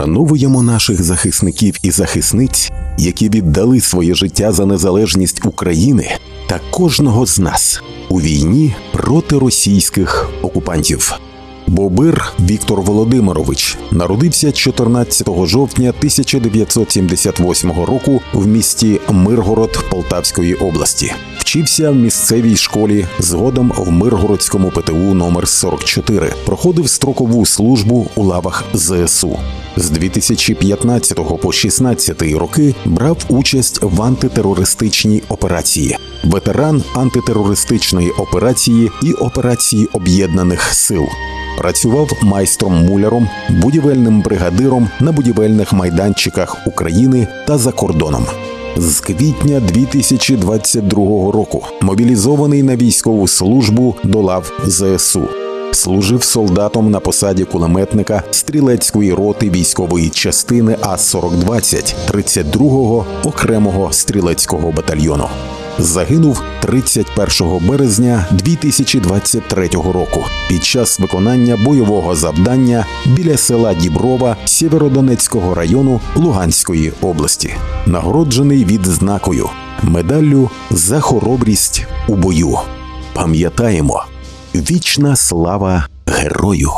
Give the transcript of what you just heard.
Вшановуємо наших захисників і захисниць, які віддали своє життя за незалежність України та кожного з нас у війні проти російських окупантів. Бобир Віктор Володимирович народився 14 жовтня 1978 року в місті Миргород Полтавської області. Вчився в місцевій школі, згодом в Миргородському ПТУ номер 44 Проходив строкову службу у лавах ЗСУ. З 2015 по 16 роки брав участь в антитерористичній операції, ветеран антитерористичної операції і операції Об'єднаних Сил. Працював майстром-муляром, будівельним бригадиром на будівельних майданчиках України та за кордоном. З квітня 2022 року мобілізований на військову службу до лав ЗСУ. Служив солдатом на посаді кулеметника стрілецької роти військової частини А-4020 32-го окремого стрілецького батальйону. Загинув 31 березня 2023 року під час виконання бойового завдання біля села Діброва Сєвєродонецького району Луганської області, нагороджений відзнакою медаллю за хоробрість у бою. Пам'ятаємо, вічна слава герою!